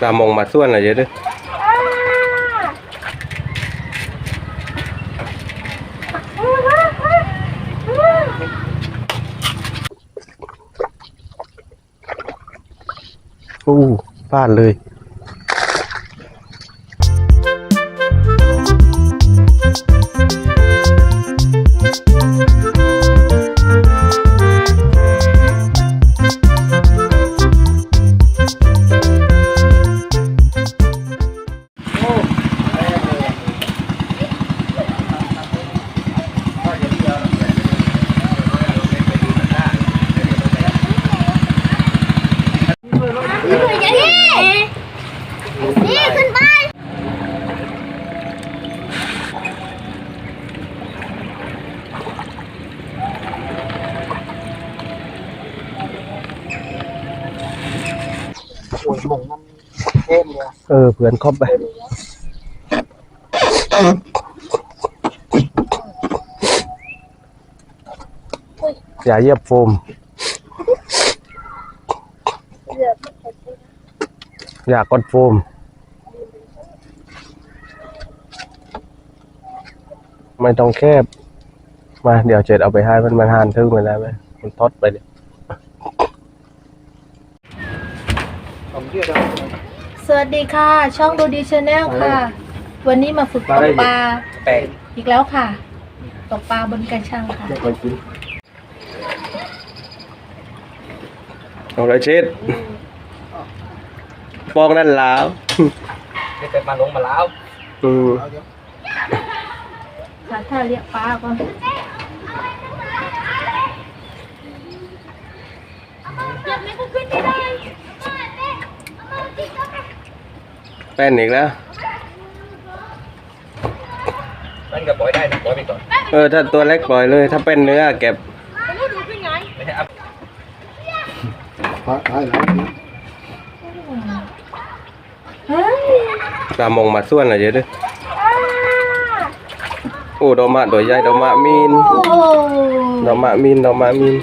ตามองมาส่วนอะไรเยอะด้วยอู้พลาดเลย เออเพื่อนครบไป อย่าเหยียบโฟมอย่ากดโฟม ไม่ต้องแคบ มาเดี๋ยวเจ็ดเอาไปให้มันมันหานทึ่งไปแล้วไหมมันทดไปเลย สวัสดีค่ะ ช่องดูดีชาแนลค่ะ วันนี้มาฝึกตกปลาแปลกอีกแล้วค่ะ ตกปลาบนกระชังค่ะไปกินเอาเลยเช็ดปองนั่นแล้วนี่เป็นมาลงมาแล้วอืมหาท่าเรียกปลาก่อน แป้นอีกแล้วนั่นก็ปล่อยได้นะปล่อยไปก่อนเออ ถ้าตัวเล็กปล่อยเลย ถ้าเป็นเนื้อเก็บ ไม่ใช่อัพเฮ้ยปลามงมาส่วนอะไรเยอะด้วยโอ้ดอกมะตัวใหญ่ดอกมะมีนโอ้ดอกมะมีนดอกมะมีน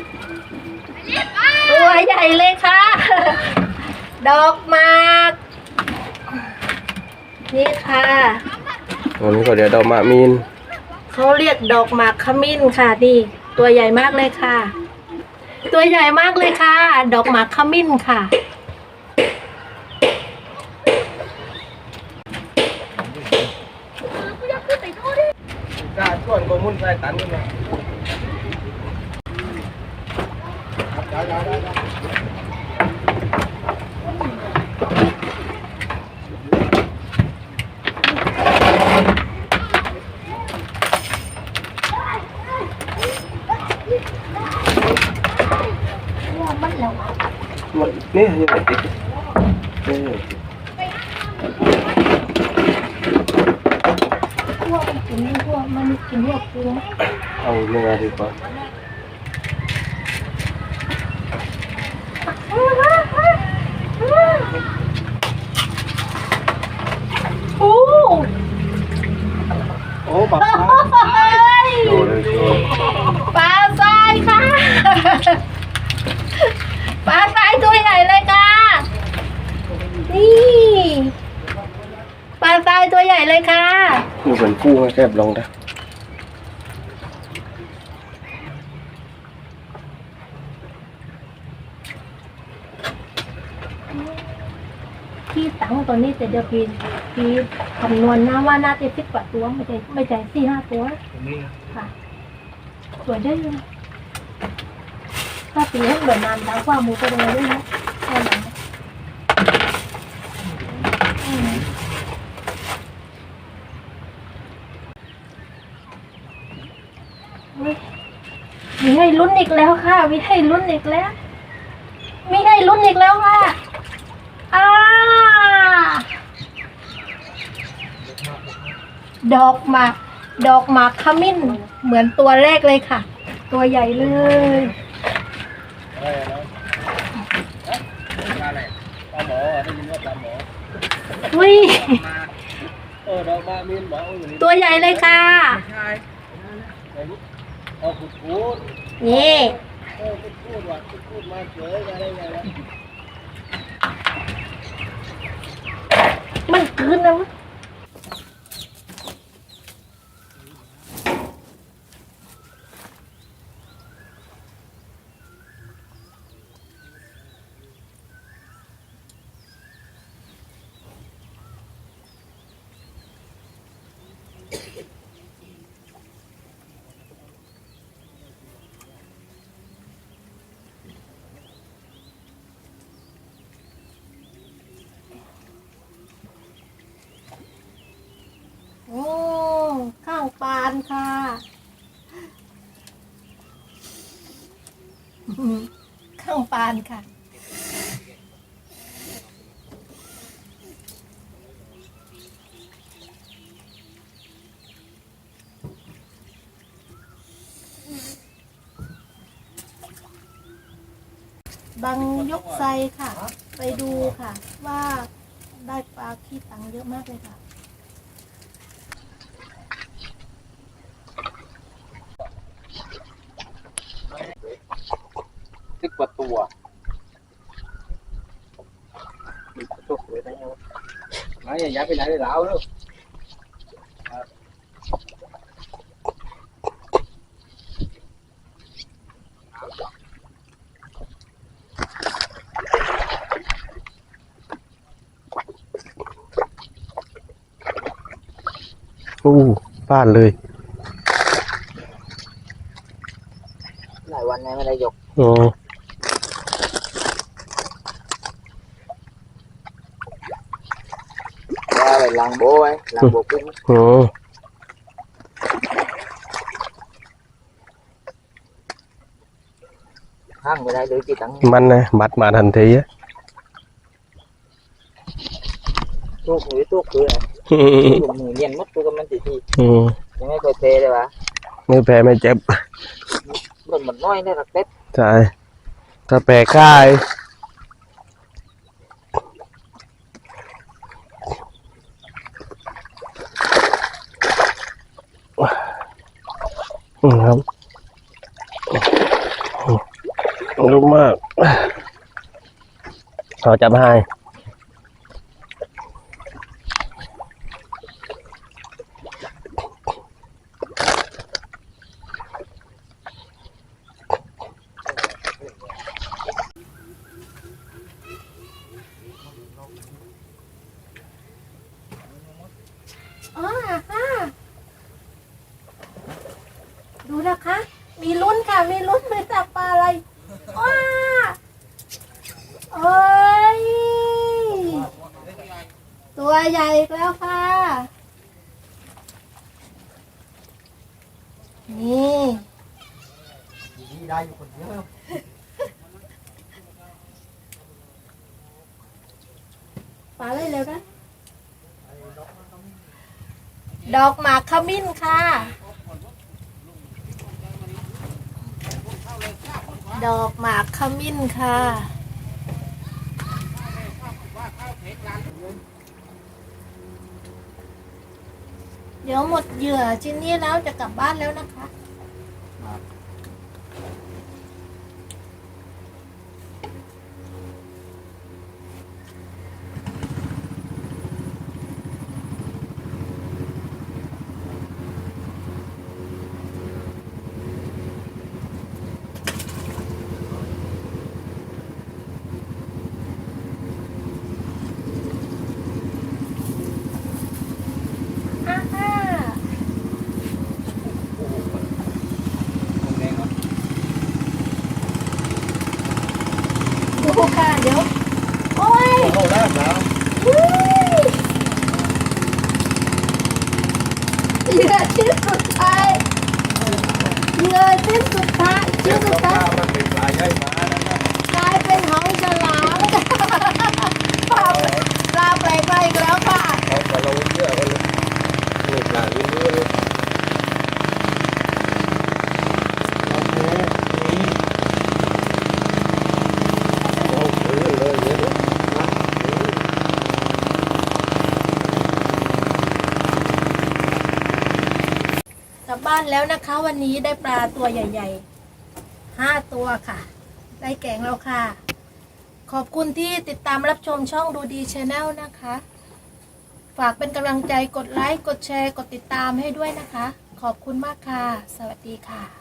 ตัวใหญ่เลยค่ะ ดอกหมาก นี่ค่ะอันนี้ก็เดี๋ยวดอกมะมีนเขาเรียกดอกหมากขมิ้นค่ะนี่ตัวใหญ่มากเลยค่ะ ตัวใหญ่มากเลยค่ะ ดอกหมากขมิ้นค่ะกล้าส่วนก็มุ่นใส่ตันกันนะ มันแล้ว มันนี่ยังไงติดเออ พวกมันกินพวกมันกินพวกปู เอาเนื้อดีกว่า โอ้ โอ้บัก ย โดเลยโด ปลาทรายค่ะ ปลาทรายตัวใหญ่เลยค่ะ นี่ ปลาทราย ตัวใหญ่เลยค่ะนี่เหมือนกู้ให้แคบลงนะพี่ตังค์ตัวนี้แต่เดี๋ยวพี่พี่คำนวณนะว่าน่าจะสิบกว่าตัวไม่ใช่ไม่ใช่สี่ห้าตัวตรงนี้นะค่ะสวยได้เลยถ้าปีให้เบิดนานแล้วกว่าหมูกระโดดด้วยนะแค่นั้นอืมเฮ้ยมี ให้ลุ้นอีกแล้วค่ะ มีให้ลุ้นอีกแล้ว มีให้ลุ้นอีกแล้วค่ะอ่าดอกหมาก ดอกหมากขมิ้น เหมือนตัวแรกเลยค่ะ ตัวใหญ่เลยอะไรปลาหมอได้ยินว่าปลาหมออุ้ยเออดอกมามีนบอกอยู่นี่ตัวใหญ่เลยค่ะ นี่ มันคืนแล้วมั้ ค่ะ ข้างปานค่ะ บังยกไซค่ะ ไปดูค่ะ ว่าได้ปลาขี้ตังเยอะมากเลยค่ะ สิบกว่าตัวตัวสวยได้ยังไม่อย่าย้ายไปไหนเลยแล้วลูก อู้บ้านเลย หลายวันไงไม่ได้ยก อ๋อ ว่าไปล้างโบไว้ล้างโบกุ้ง อ๋ อห้างไม่ได้เลยกี่ตังค์มันนะบัดมาทันทีอะทุกมือทุกคืออะไรอืมทุกมือเย็นมัดตัวกับมั นตีทีอืมยังไม่เคยเทเลยวะไม่แพ้ไม่เจ็บลุกมครับรู้มากเขาจับให้ อ๋อค่ะดูนะคะ มีลุ้นค่ะ มีลุ้นไปจับปลาอะไรว้าโอ้ย ตัวใหญ่อีกแล้วค่ะ นี่ ได้อยู่คนเดียว ปลาอะไรเร็วนะดอกหมากขมิ้นค่ะ ดอกหมากขมิ้นค่ะ เดี๋ยวหมดเหยื่อชิ้นนี้แล้วจะกลับบ้านแล้วนะคะ อ่าฮ่า แดงเหรอ ดู ค่ะเดี๋ยวโอ้ยโอ้ได้แล้วอุ้ยเหยื่อชิ้นสุดท้ายเหยื่อชิ้นสุดท้ายชิ้นสุดท้าย มันเป็นปลาใหญ่มาแล้วนะ กลายเป็นหอยฉลามปลาปลาแปลกไปอีกแล้วค่ะ เขาก็ลงเยอะเลยนี่ปลาลิ้นเยอะเลยโอ้โหเลยเยอะเลย กลับ บ้านแล้วนะคะ วันนี้ได้ปลาตัวใหญ่ๆห้าตัวค่ะ ได้แกงแล้วค่ะ ขอบคุณที่ติดตามรับชมช่องดูดีชาแนลนะคะ ฝากเป็นกำลังใจกดไลค์ กดแชร์ กดติดตามให้ด้วยนะคะ ขอบคุณมากค่ะ สวัสดีค่ะ